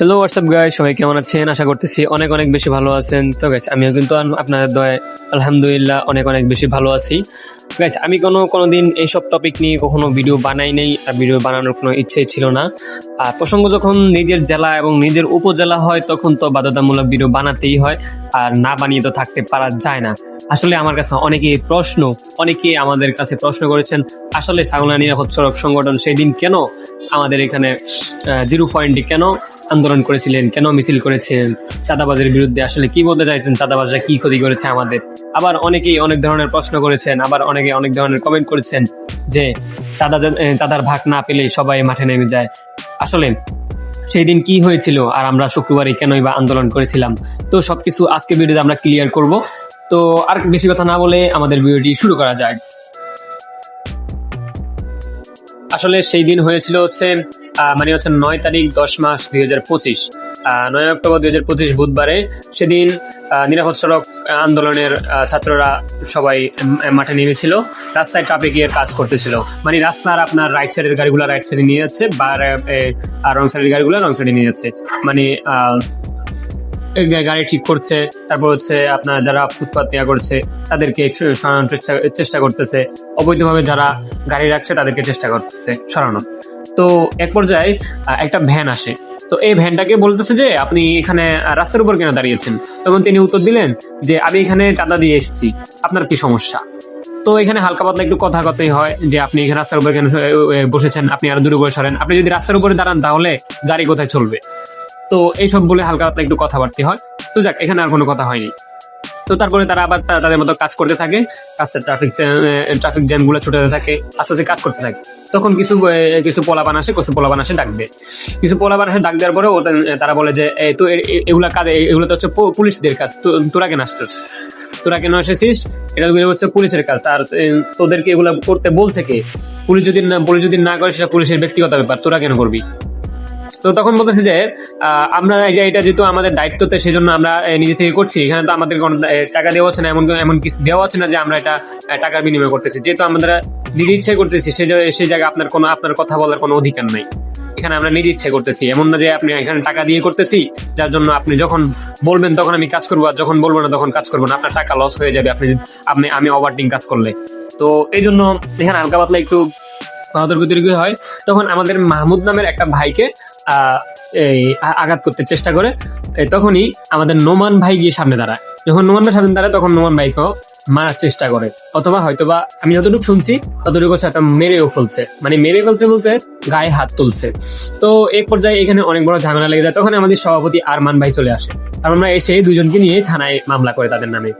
Hello WhatsApp গাই সবাই কেমন আছেন? আশা করতেছি অনেক অনেক বেশি ভালো আছেন। তো গাইস আমিও কিন্তু আপনাদের দয় আলহামদুলিল্লাহ অনেক অনেক বেশি ভালো আছি। গাইস আমি কোনো কোনো দিন এইসব টপিক নিয়ে কখনো ভিডিও বানাই নাই আর ভিডিও বানানোর কোনো ইচ্ছে ছিল না। আর প্রসঙ্গ যখন নিজের জেলা এবং নিজের উপজেলা হয়, তখন তো বাধ্যতামূলক ভিডিও বানাতেই হয়। আর না বানিয়ে তো থাকতে পারা যায় না। আসলে আমার কাছে অনেকে প্রশ্ন অনেকে আমাদের কাছে প্রশ্ন করেছেন, আসলে ছাগলা নিরাপদ সড়ক সংগঠন সেই দিন কেন? আমাদের এখানে জিরো পয়েন্টে কেন? আন্দোলন করেছিলেন, কেন মিছিল করেছেন, চাঁদাবাজের বিরুদ্ধে আসলে কি বলতে চাইছেন, চাঁদাবাজরা কি ক্ষতি করেছে আমাদের? আবার অনেকেই অনেক ধরনের প্রশ্ন করেছেন, আবার অনেকে অনেক ধরনের কমেন্ট করেছেন যে চাঁদা চাঁদার ভাগ না পেলেই সবাই মাঠে নেমে যায়। আসলে সেই দিন কি হয়েছিল আর আমরা শুক্রবারে কেনই বা আন্দোলন করেছিলাম? তো সবকিছু আজকে ভিডিওতে আমরা ক্লিয়ার করব। তো আর বেশি কথা না বলে আমাদের ভিডিওটি শুরু করা যায় আসলে সেই দিন হয়েছিল হচ্ছে মানে হচ্ছে নয় তারিখ দশ মাস দুই হাজার পঁচিশ। নয় অক্টোবর দুই হাজার পঁচিশ বুধবারে সেদিন নিরাপদ সড়ক আন্দোলনের ছাত্ররা সবাই মাঠে নেমেছিল, রাস্তায় ট্রাফিক ট্রাফিকের কাজ করতেছিল। মানে রাস্তার আপনার রাইট সাইডের গাড়িগুলো রাইট সাইডে নিয়ে যাচ্ছে বা রং সাইডের গাড়িগুলো রং সাইডে নিয়ে যাচ্ছে। মানে গাড়ি ঠিক করছে, তারপর হচ্ছে আপনার যারা ফুটপাত নেওয়া করছে, তাদেরকে সরানোর চেষ্টা করতেছে। অবৈধভাবে যারা গাড়ি রাখছে, তাদেরকে চেষ্টা করতেছে সরানো তো এক পর্যায়ে একটা ভ্যান আসে। তো এই ভ্যানটাকে বলতেছে যে, আপনি এখানে রাস্তার উপর কেন দাঁড়িয়েছেন? তখন তিনি উত্তর দিলেন যে, আমি এখানে চাঁদা দিয়ে এসেছি। আপনার কি সমস্যা? তো এখানে হালকা পাতলা একটু কথা কথাই হয় যে, আপনি এখানে রাস্তার উপরে কেন বসেছেন? আপনি আরও দূরে সরেন। আপনি যদি রাস্তার উপরে দাঁড়ান, তাহলে গাড়ি কোথায় চলবে? তো এইসব বলে হালকা পাতলা একটু কথাবার্তা হয়। তো যাক, এখানে আর কোনো কথা হয়নি। তো তারপরে তারা আবার তাদের মতো কাজ করতে থাকে। রাস্তায় ট্রাফিক ট্রাফিক জ্যামগুলো ছুটে থাকে আস্তে আস্তে কাজ করতে থাকে। তখন কিছু কিছু পোলাপান আসে কিছু পোলাপান আসে ডাকবে কিছু পোলাপান আসে ডাক দেওয়ার পরে তারা বলে যে "এ, তো এগুলা কাজ এগুলো তো হচ্ছে পুলিশদের কাজ। তোরা কেন আসছিস? তোরা কেন এসেছিস? এটা হচ্ছে পুলিশের কাজ। তার তোদেরকে এগুলো করতে বলছে কে? পুলিশ যদি না পুলিশ যদি না করে সেটা পুলিশের ব্যক্তিগত ব্যাপার। তোরা কেন করবি? তো তখন বলতেছে যে আমরা এই যে এটা যেহেতু আমাদের দায়িত্বতে সেই জন্য আমরা নিজে থেকে করছি। এখানে তো আমাদের কোনো টাকা দেওয়া হচ্ছে না, এমন এমন কিছু দেওয়া হচ্ছে না যে আমরা এটা টাকার বিনিময়ে করতেছি। যেহেতু আমরা নিজে ইচ্ছে করতেছি জায়গায় সেই জায়গায় আপনার কোনো, আপনার কথা বলার কোনো অধিকার নাই। এখানে আমরা নিজে ইচ্ছে করতেছি। এমন না যে আপনি এখানে টাকা দিয়ে করতেছি, যার জন্য আপনি যখন বলবেন তখন আমি কাজ করব, আর যখন বলব না তখন কাজ করব না। আপনার টাকা লস হয়ে যাবে, আপনি আপনি, আমি ওভারটিং কাজ করলে। তো এই জন্য এখানে হালকা পাতলা একটু তর্ক তৈরি হয়। তখন আমাদের মাহমুদ নামের একটা ভাইকে এই আঘাত করতে চেষ্টা করে তখনই আমাদের নোমান ভাই গিয়ে সামনে দাঁড়ায়। যখন নোমান ভাই সামনে দাঁড়ায়, তখন নোমান ভাইকেও মারার চেষ্টা করে। অথবা হয়তোবা, আমি যতটুকু শুনছি, ততটুকু হচ্ছে একটা মেরেও ফেলছে। মানে মেরে ফেলছে বলতে গায়ে হাত তুলছে। তো এক পর্যায়ে এখানে অনেক বড় ঝামেলা লেগে যায়। তখন আমাদের সভাপতি আরমান ভাই চলে আসে। আর আমরা এসে দুজনকে নিয়ে থানায় মামলা করে তাদের নামে।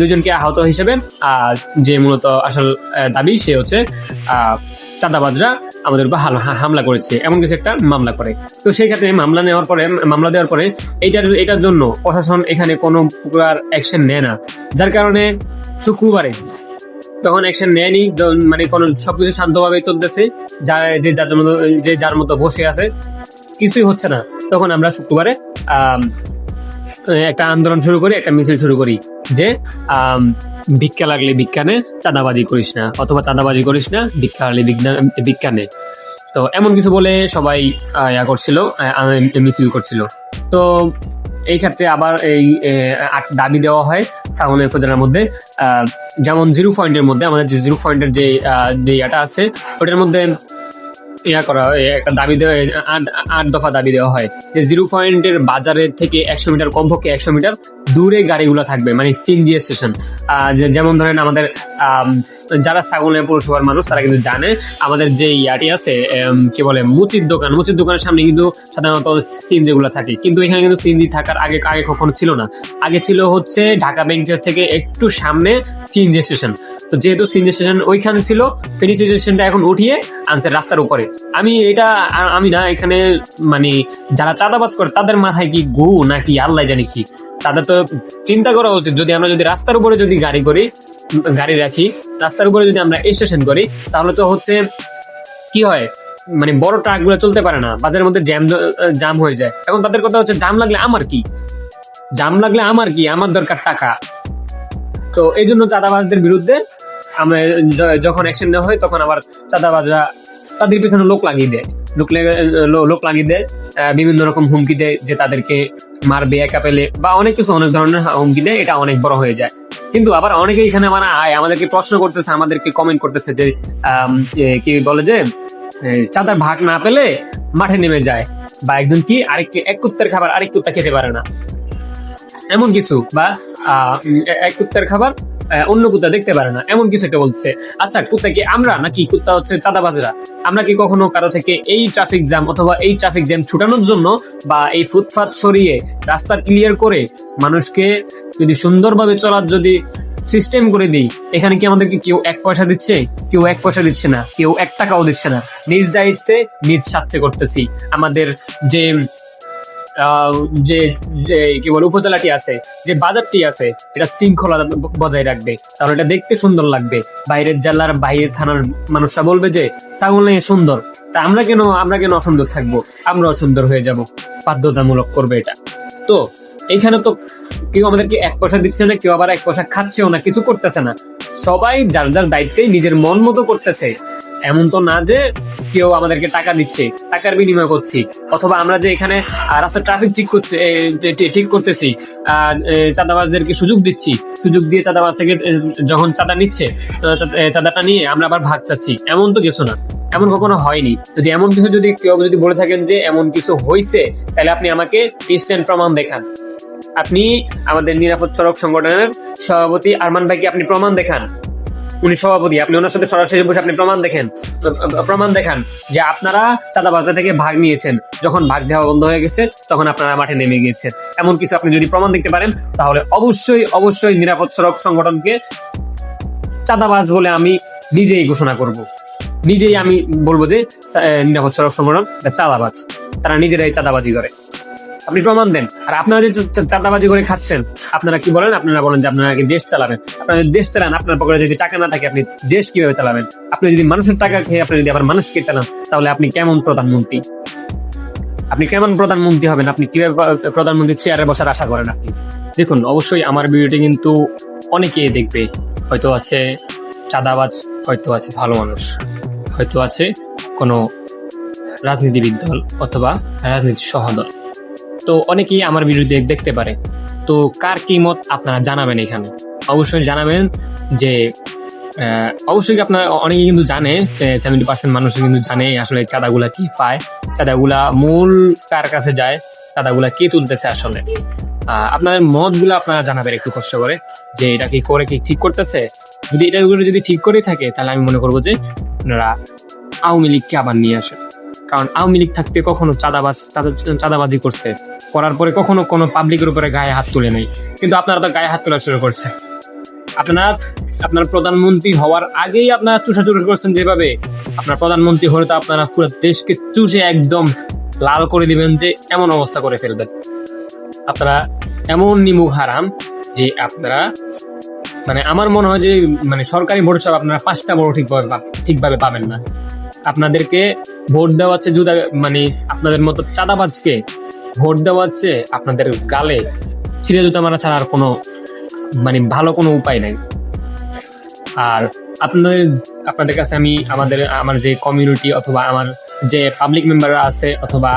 দুজনকে আহত হিসেবে যে মূলত আসল দাবি সে হচ্ছে চাঁদাবাজরা আমাদের উপর হামলা করেছে, এমন কিছু একটা মামলা করে। তো সেই ক্ষেত্রে মামলা নেওয়ার পরে, মামলা দেওয়ার পরে এইটার, এটার জন্য প্রশাসন এখানে কোনো প্রকার অ্যাকশন নেয় না। যার কারণে শুক্রবারে তখন অ্যাকশন নেয়নি মানে কোনো সবকিছু শান্তভাবে চলতেছে, যার, যে যার মতো যে যার মতো বসে আছে, কিছুই হচ্ছে না। তখন আমরা শুক্রবারে একটা আন্দোলন শুরু করি, একটা মিছিল শুরু করি। যে ভিক্ষা লাগলে বিজ্ঞানে চাঁদাবাজি করিস না। অথবা চাঁদাবাজি করিস না, ভিক্ষা লাগলে বিজ্ঞান তো এমন কিছু বলে সবাই ইয়া করছিল মিছিল করছিল। তো এই ক্ষেত্রে আবার এই দাবি দেওয়া হয় সাগন উপজেলার মধ্যে। যেমন জিরো পয়েন্টের মধ্যে, আমাদের যে জিরো পয়েন্টের যে ইয়াটা আছে, ওটার মধ্যে ইয়া করা একটা দাবি দেওয়া আট আট দফা দাবি দেওয়া হয় যে জিরো পয়েন্টের বাজারের থেকে একশো মিটার কমপক্ষে একশো মিটার দূরে গাড়িগুলো থাকবে মানে সিএনজি স্টেশন যেমন ধরেন আমাদের আম, যারা ছাগলের পৌরসভার মানুষ তারা কিন্তু জানে আমাদের যে ইয়াটি আছে কি বলে মুচির দোকান মুচির দোকানের সামনে কিন্তু সাধারণত সিএনজি গুলো থাকে। কিন্তু এখানে কিন্তু সিএনজি থাকার আগে আগে কখনো ছিল না। আগে ছিল হচ্ছে ঢাকা ব্যাংকের থেকে একটু সামনে সিএনজি স্টেশন তো যেহেতু সিএনজি স্টেশন ওইখানে ছিল ফিনিশ স্টেশনটা এখন উঠিয়ে আনছে রাস্তার উপরে। আমি এটা আমি না এখানে মানে যারা চাঁদাবাজ করে, তাদের মাথায় কি গু নাকি আল্লাহ জানি কি? তাদের তো চিন্তা করা উচিত, যদি আমরা যদি রাস্তার উপরে যদি গাড়ি করি, গাড়ি রাখি, রাস্তার উপরে যদি আমরা স্টেশন করি, তাহলে তো হচ্ছে কি হয়? মানে বড় ট্রাকগুলো চলতে পারে না, বাজারের মধ্যে জ্যাম জাম হয়ে যায়। এখন তাদের কথা হচ্ছে, জাম লাগলে আমার কি? জাম লাগলে আমার কি? আমার দরকার টাকা। তো এই জন্য চাঁদাবাজদের বিরুদ্ধে আমরা যখন অ্যাকশন নেওয়া হয়, তখন আবার চাঁদাবাজরা তাদের পিছনে লোক লাগিয়ে দেয়। লোক লোক লাগিয়ে দেয় বিভিন্ন রকম হুমকি দেয় যে তাদেরকে মারবে একা পেলে বা অনেক কিছু অনেক ধরনের হুমকি দেয়, এটা অনেক বড় হয়ে যায়। কিন্তু আবার অনেকে এখানে মানে আয়, আমাদেরকে প্রশ্ন করতেছে, আমাদেরকে কমেন্ট করতেছে যে কি বলে যে চাঁদার ভাগ না পেলে মাঠে নেমে যায় বা একজন কি আরেক এক কুত্তের খাবার আরেক কুত্তা খেতে পারে না। এমন কিছু বা এক কুত্তার খাবার অন্য কুত্তা দেখতে পারে না। এমন কিছু একটা বলছে আচ্ছা কুত্তা কি আমরা নাকি কুত্তা হচ্ছে চাঁদাবাজরা? আমরা কি কখনো কারও থেকে এই ট্রাফিক জ্যাম অথবা এই ট্রাফিক জ্যাম ছুটানোর জন্য বা এই ফুটপাথ সরিয়ে রাস্তা ক্লিয়ার করে মানুষকে যদি সুন্দরভাবে চলার যদি সিস্টেম করে দিই, এখানে কি আমাদেরকে কেউ এক পয়সা দিচ্ছে? কেউ এক পয়সা দিচ্ছে না। কেউ এক টাকাও দিচ্ছে না। নিজ দায়িত্বে নিজ স্বার্থে করতেছি। আমাদের যে যে কি বলে, উপজেলাটি আছে, যে বাজারটি আছে, এটা শৃঙ্খলা বজায় রাখবে। তাহলে এটা দেখতে সুন্দর লাগবে। বাইরের জেলার বাইরের থানার মানুষরা বলবে যে, ছাগল সুন্দর। তা আমরা কেন আমরা কেন অসুন্দর থাকব? আমরা অসুন্দর হয়ে যাব। বাধ্যতামূলক করবে এটা। তো এইখানে তো কেউ আমাদেরকে এক পয়সা দিচ্ছে না, কেউ আবার এক পয়সা খাচ্ছেও না, কিছু করতেছে না। সবাই যার যার দায়িত্বে নিজের মন মতো করতেছে। এমন তো না যে কেউ আমাদেরকে টাকা দিচ্ছে, টাকার বিনিময় করছি। অথবা আমরা যে এখানে রাস্তার ট্রাফিক ঠিক করছে ঠিক করতেছি চাঁদাবাজদেরকে সুযোগ দিচ্ছি, সুযোগ দিয়ে চাঁদাবাজ থেকে যখন চাঁদা নিচ্ছে চাঁদাটা নিয়ে আমরা আবার ভাগ চাচ্ছি। এমন তো কিছু না। এমন কখনো হয়নি। যদি এমন কিছু যদি কেউ যদি বলে থাকেন যে এমন কিছু হয়েছে তাহলে আপনি আমাকে ইনস্ট্যান্ট প্রমাণ দেখান। আপনি আমাদের নিরাপদ সড়ক সংগঠনের সভাপতি আরমান ভাইকে আপনি প্রমাণ দেখান। উনি সভাপতি, আপনি ওনার সাথে সরাসরি বসে আপনি প্রমাণ দেখেন। প্রমাণ দেখান যে আপনারা চাঁদাবাজা থেকে ভাগ নিয়েছেন। যখন ভাগ দেওয়া বন্ধ হয়ে গেছে, তখন আপনারা মাঠে নেমে গিয়েছেন। এমন কিছু আপনি যদি প্রমাণ দেখতে পারেন, তাহলে অবশ্যই অবশ্যই নিরাপদ সড়ক সংগঠনকে চাঁদাবাজ বলে আমি নিজেই ঘোষণা করব। নিজেই আমি বলব যে নিরাপদ সড়ক সংগঠন চাঁদাবাজ। তারা নিজেরাই চাঁদাবাজি করে। আপনি প্রমাণ দেন। আর আপনারা যে চাঁদাবাজি করে খাচ্ছেন, আপনারা কি বলেন? আপনারা বলেন যে আপনারা দেশ চালাবেন? আপনারা দেশ চালান, আপনার পকেটে যদি টাকা না থাকে, আপনি দেশ কীভাবে চালাবেন? আপনি যদি মানুষের টাকা খেয়ে আপনি যদি আবার মানুষকে চালান, তাহলে আপনি কেমন প্রধানমন্ত্রী? আপনি কেমন প্রধানমন্ত্রী হবেন? আপনি কীভাবে প্র- প্রধানমন্ত্রীর চেয়ারে বসার আশা করেন আপনি? দেখুন, অবশ্যই আমার ভিডিওটি কিন্তু অনেকেই দেখবে। হয়তো আছে চাঁদাবাজ, হয়তো আছে ভালো মানুষ, হয়তো আছে কোনো রাজনীতিবিদ দল অথবা রাজনীতি সহদল তো অনেকেই আমার ভিডিও দেখতে পারে। তো কার কি মত আপনারা জানাবেন এখানে? অবশ্যই জানাবেন যে অবশ্যই আপনার অনেকে কিন্তু জানে সেভেন্টি পার্সেন্ট মানুষ কিন্তু জানে আসলে চাঁদাগুলা কি পায়, চাঁদাগুলা মূল কার কাছে যায়, চাঁদাগুলা কে তুলতেছে আসলে। আপনাদের মতগুলো আপনারা জানাবেন একটু কষ্ট করে যে এটা কি করে কি ঠিক করতেছে। যদি এটা যদি ঠিক করেই থাকে, তাহলে আমি মনে করব যে আপনারা আওয়ামী লীগকে আবার নিয়ে আসেন। কারণ আওয়ামী লীগ থাকতে কখনো চাঁদাবাজ চাঁদাবাজি করছে। করার পরে কখনো কোনো পাবলিকের উপরে গায়ে হাত তুলে নেই। কিন্তু আপনারা তো গায়ে হাত তোলা শুরু করছে আপনারা, আপনার প্রধানমন্ত্রী হওয়ার আগেই আপনারা চুষাচুরি করছেন যেভাবে। আপনার প্রধানমন্ত্রী হলে তো আপনারা পুরো দেশকে চুষে একদম লাল করে দিবেন যে এমন অবস্থা করে ফেলবেন। আপনারা এমন নিমুখ হারাম যে আপনারা মানে আমার মনে হয় যে মানে সরকারি ভোট সব আপনারা পাঁচটা বড় ঠিকভাবে ঠিকভাবে পাবেন না। আপনাদেরকে ভোট দেওয়া হচ্ছে জুতা মানে আপনাদের মতো চাঁদাবাজকে ভোট দেওয়া হচ্ছে আপনাদের গালে ছিঁড়ে জুতা মারা ছাড়া আর কোনো মানে ভালো কোনো উপায় নাই। আর আপনাদের আপনাদের কাছে আমি আমাদের, আমার যে কমিউনিটি অথবা আমার যে পাবলিক মেম্বাররা আছে অথবা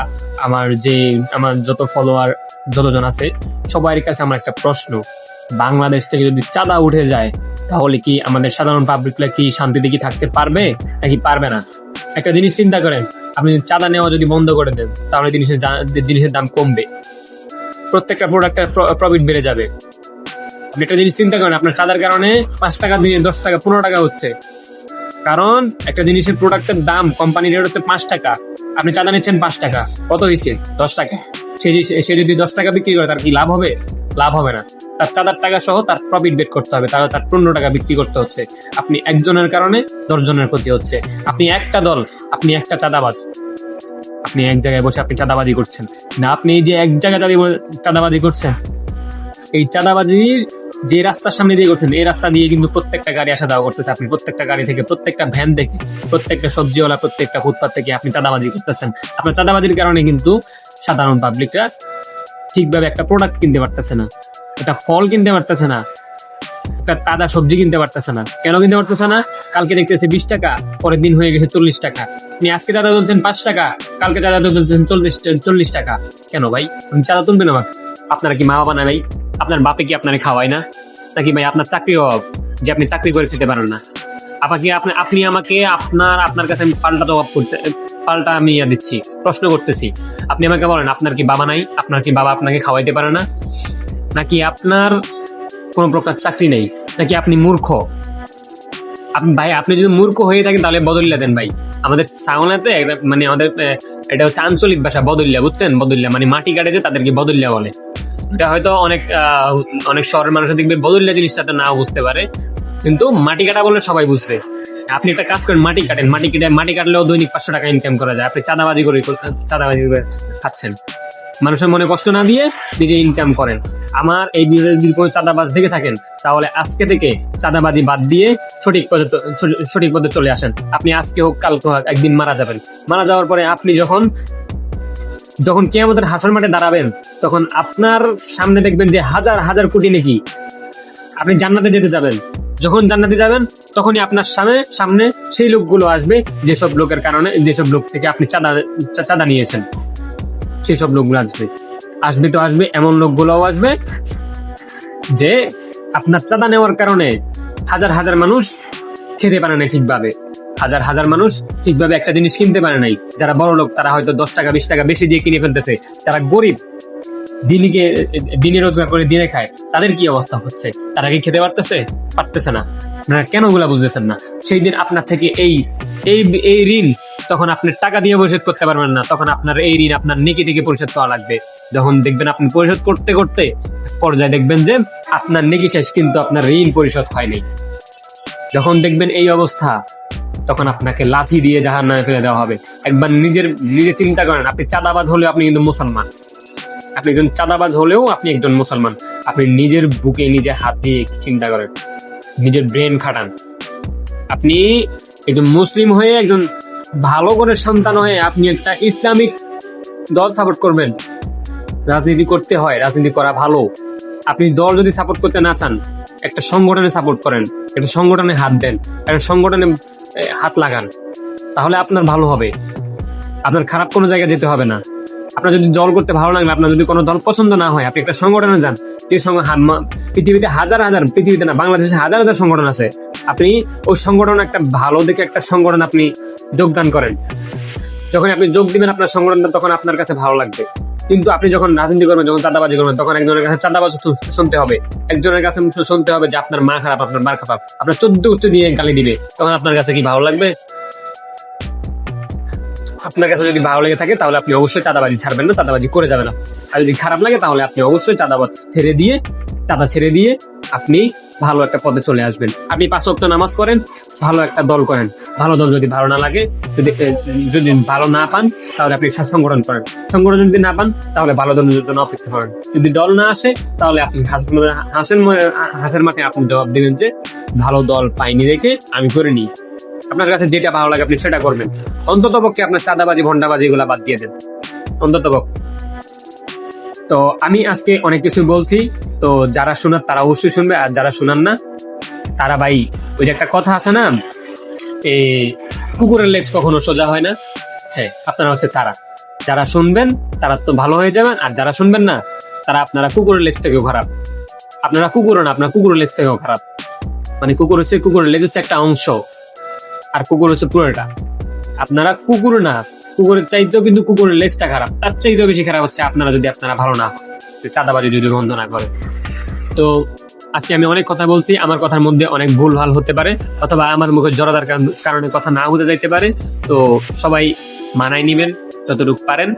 আমার যে, আমার যত ফলোয়ার যতজন আছে, সবার কাছে আমার একটা প্রশ্ন। বাংলাদেশ থেকে যদি চাঁদা উঠে যায়, তাহলে কি আমাদের সাধারণ পাবলিকরা কি শান্তিতে কি থাকতে পারবে? নাকি পারবে না? একটা জিনিস চিন্তা করেন, আপনি চাঁদা নেওয়া যদি বন্ধ করে দেন, তাহলে জিনিসের জিনিসের দাম কমবে। প্রত্যেকটা প্রোডাক্টের প্রফিট বেড়ে যাবে। আপনি একটা জিনিস চিন্তা করেন, আপনার চাঁদার কারণে পাঁচ টাকা দিনে, দশ টাকা, পনেরো টাকা হচ্ছে। কারণ একটা জিনিসের প্রোডাক্টের দাম কোম্পানি রেট হচ্ছে পাঁচ টাকা। আপনি চাঁদা নিচ্ছেন পাঁচ টাকা। কত হয়েছে? দশ টাকা। সে সে যদি দশ টাকা বিক্রি করে, তার কি লাভ হবে? লাভ হবে না। তার চাঁদার টাকা সহ তার প্রফিট বের করতে হবে তাহলে তার পনেরো টাকা বিক্রি করতে হচ্ছে। আপনি একজনের কারণে দশ জনের ক্ষতি হচ্ছে। আপনি একটা দল, আপনি একটা চাঁদাবাজ। আপনি এক জায়গায় বসে আপনি চাঁদাবাজি করছেন। না, আপনি যে এক জায়গায় চাঁদাবাজি করছেন, এই চাঁদাবাজির যে রাস্তার সামনে দিয়ে করছেন, এই রাস্তা দিয়ে কিন্তু প্রত্যেকটা গাড়ি আসা যাওয়া করতেছে। আপনি প্রত্যেকটা গাড়ি থেকে, প্রত্যেকটা ভ্যান থেকে, প্রত্যেকটা সবজিওয়ালা, প্রত্যেকটা ফুটপাত থেকে আপনি চাঁদাবাজি করতেছেন। আপনার চাঁদাবাজির কারণে কিন্তু সাধারণ পাবলিকরা ঠিকভাবে একটা প্রোডাক্ট কিনতে পারতেছে না। একটা ফল কিনতে পারতেছে না, একটা তাজা সবজি কিনতে পারতেছে না। কেন কিনতে পারতেছে না? কালকে দেখতেছে বিশ টাকা, পরের দিন হয়ে গেছে চল্লিশ টাকা। আপনি আজকে চাঁদা তুলছেন পাঁচ টাকা, কালকে চাঁদা তুলছেন চল্লিশ চল্লিশ টাকা। কেন ভাই? আপনি চাঁদা তুলবেন আমাকে? আপনারা কি মা বাবা না ভাই? আপনার বাপে কি আপনারে খাওয়ায় না? নাকি ভাই আপনার চাকরি অভাব, যে আপনি চাকরি করে খেতে পারেন না? আপনাকে আপনি আপনি আমাকে আপনার আপনার কাছে আমি পাল্টা জবাব করতে, পাল্টা আমি ইয়া দিচ্ছি, প্রশ্ন করতেছি। আপনি আমাকে বলেন, আপনার কি বাবা নাই? আপনার কি বাবা আপনাকে খাওয়াইতে পারে না? নাকি আপনার কোনো প্রকার চাকরি নেই? নাকি আপনি মূর্খ? আপনি ভাই, আপনি যদি মূর্খ হয়ে থাকেন, তাহলে বদলিয়া দেন, ভাই। আমাদের সাউনাতে মানে আমাদের এটা হচ্ছে আঞ্চলিক ভাষা, বদলিয়া, বুঝছেন? বদলিয়া মানে মাটি কাটে যে তাদেরকে বদলিয়া বলে। এটা হয়তো অনেক অনেক শহরের মানুষ দেখবে, বদলিয়া জিনিসটা তো নাও বুঝতে পারে। কিন্তু মাটি কাটা বলে সবাই বুঝবে। আপনি একটা কাজ করেন, মাটি কাটেন। মাটি কেটে, মাটি কাটলেও দৈনিক পাঁচশো টাকা ইনকাম করা যায়। আপনি চাঁদাবাজি করে চাঁদাবাজি করে খাচ্ছেন। মানুষের মনে কষ্ট না দিয়ে নিজে ইনকাম করেন। আমার এই ভিডিওতে যদি কোনো চাঁদাবাজ দেখে থাকেন, তাহলে আজকে থেকে চাঁদাবাজি বাদ দিয়ে সঠিক পথে সঠিক পথে চলে আসেন। আপনি আজকে হোক, কালকে হোক, একদিন মারা যাবেন। মারা যাওয়ার পরে আপনি যখন যখন কেয়ামতের হাসর মাঠে দাঁড়াবেন, তখন আপনার সামনে দেখবেন যে হাজার হাজার কোটি নাকি। আপনি জান্নাতে যেতে যাবেন। যখন জান্নাতে যাবেন, তখনই আপনার সামনে সামনে সেই লোকগুলো আসবে, যেসব লোকের কারণে, যেসব লোক থেকে আপনি চাঁদা চাঁদা নিয়েছেন। সেই সব লোকগুলো আসবে। আসবে তো আসবে, এমন লোকগুলোও আসবে যে আপনার চাঁদা নেওয়ার কারণে হাজার হাজার মানুষ খেতে পারে না ঠিকভাবে। হাজার হাজার মানুষ ঠিকভাবে একটা জিনিস কিনতে পারে নাই। যারা বড় লোক, তারা হয়তো দশ টাকা, বিশ টাকা বেশি দিয়ে কিনে ফেলতেছে। যারা গরিব দিনকে দিনে রোজগার করে দিনে খায়, তাদের কি অবস্থা হচ্ছে? তারা কি খেতে পারতেছে? পারতেছে না। আপনারা কেন ওগুলা বুঝতেছেন না? সেই দিন আপনার থেকে এই এই ঋণ তখন আপনি টাকা দিয়ে পরিশোধ করতে পারবেন না। তখন আপনার এই ঋণ আপনার নেকি থেকে পরিশোধ করা লাগবে। যখন দেখবেন আপনি পরিশোধ করতে করতে পর্যায়ে দেখবেন যে আপনার নেকি শেষ, কিন্তু আপনার ঋণ পরিশোধ হয়নি। যখন দেখবেন এই অবস্থা, তখন আপনাকে লাথি দিয়ে জাহার নামে ফেলে দেওয়া হবে। একবার নিজের, নিজে চিন্তা করেন, আপনি চাঁদাবাদ হলেও আপনি কিন্তু মুসলমান। আপনি একজন চাঁদাবাজ হলেও আপনি একজন মুসলমান। আপনি নিজের বুকে, নিজে হাত দিয়ে চিন্তা করেন। নিজের ব্রেন খাটান। আপনি একজন মুসলিম হয়ে একজন ভালো করে সন্তান হয়ে আপনি একটা ইসলামিক দল সাপোর্ট করবেন। রাজনীতি করতে হয়, রাজনীতি করা ভালো। আপনি দল যদি সাপোর্ট করতে না চান, একটা সংগঠনে সাপোর্ট করেন, একটা সংগঠনে হাত দেন, একটা সংগঠনে হাত লাগান, তাহলে আপনার ভালো হবে। আপনার খারাপ কোনো জায়গায় যেতে হবে না। আপনার যদি দল করতে ভালো লাগলে আপনার যদি কোনো দল পছন্দ না হয়, আপনি একটা সংগঠনে যান। পৃথিবীতে হাজার হাজার, পৃথিবীতে না, বাংলাদেশে হাজার হাজার সংগঠন আছে। আপনি ওই সংগঠন একটা ভালো দেখে একটা সংগঠন আপনি যোগদান করেন। যখন আপনি যোগ দিবেন আপনার সংগঠনটা, তখন আপনার কাছে ভালো লাগবে। কিন্তু আপনি যখন রাজনীতি করবেন, যখন চাঁদাবাজি করবেন, তখন একজনের কাছে চাঁদাবাজ শুনতে হবে। একজনের কাছে শুনতে হবে যে আপনার মা খারাপ, আপনার বার খারাপ। আপনার চোদ্দ উচ্চ দিয়ে গালি দিবে। তখন আপনার কাছে কি ভালো লাগবে? আপনার কাছে যদি ভালো লেগে থাকে, তাহলে আপনি অবশ্যই চাঁদাবাজি ছাড়বেন না, চাঁদাবাজি করে যাবেন না। আর যদি খারাপ লাগে, তাহলে আপনি অবশ্যই চাঁদাবাজ ছেড়ে দিয়ে চাঁদা ছেড়ে দিয়ে আপনি ভালো একটা পদে চলে আসবেন। আপনি পাঁচ ওয়াক্ত নামাজ করেন, ভালো একটা দল করেন। ভালো দল যদি ভালো না লাগে, যদি যদি ভালো না পান, তাহলে আপনি সংগঠন করেন। সংগঠন যদি না পান, তাহলে ভালো দলের জন্য অপেক্ষা করেন। যদি দল না আসে, তাহলে আপনি হাসেন হাসের মাঠে আপনি জবাব দেবেন যে, ভালো দল পাইনি দেখে আমি করে নিই আপনার কাছে যেটা ভালো লাগে, আপনি সেটা করবেন। অন্তত পক্ষে আপনার চাঁদাবাজি ভন্ডাবাজি গুলা বাদ দিয়ে দেন। অন্তত পক্ষে তো আমি আজকে অনেক কিছু বলছি। তো যারা শোনার তারা অবশ্যই শুনবে, আর যারা শোনান না, তারা ভাই, ওই যে একটা কথা আছে না এই কুকুরের লেজ কখনো সোজা হয় না। হ্যাঁ আপনারা হচ্ছে তারা। যারা শুনবেন, তারা তো ভালো হয়ে যাবেন, আর যারা শুনবেন না, তারা আপনারা কুকুরের লেজ থেকেও খারাপ। আপনারা কুকুরও না, আপনার কুকুরের লেজ থেকেও খারাপ। মানে কুকুর হচ্ছে, কুকুরের লেজ হচ্ছে একটা অংশ, আর কুকুর হচ্ছে পুরোটা। আপনারা কুকুর না, কুকুরের চাইতেও কিন্তু কুকুরের লেজটা খারাপ, তার চাইতেও বেশি খারাপ হচ্ছে আপনারা যদি আপনারা ভালো না চাঁদাবাজি যদি বন্ধ না করে তো আজকে আমি অনেক কথা বলছি, আমার কথার মধ্যে অনেক ভুল ভালো হতে পারে, অথবা আমার মুখে কারণ- কারণে কথা না হতে যাইতে পারে। তো সবাই মানায় নিবেন, যতটুকু পারেন,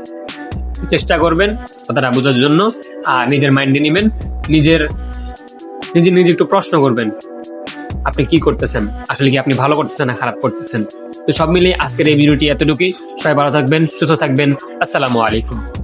চেষ্টা করবেন কথাটা বোঝার জন্য, আর নিজের মাইন্ডে নিবেন, নিজের, নিজে নিজে একটু প্রশ্ন করবেন, আপনি কি করতেছেন, আসলে কি আপনি ভালো করতেছেন না খারাপ করতেছেন? তো সব মিলিয়ে আজকের এই ভিডিওটি এতটুকুই। সবাই ভালো থাকবেন সুস্থ থাকবেন। আসসালামু আলাইকুম।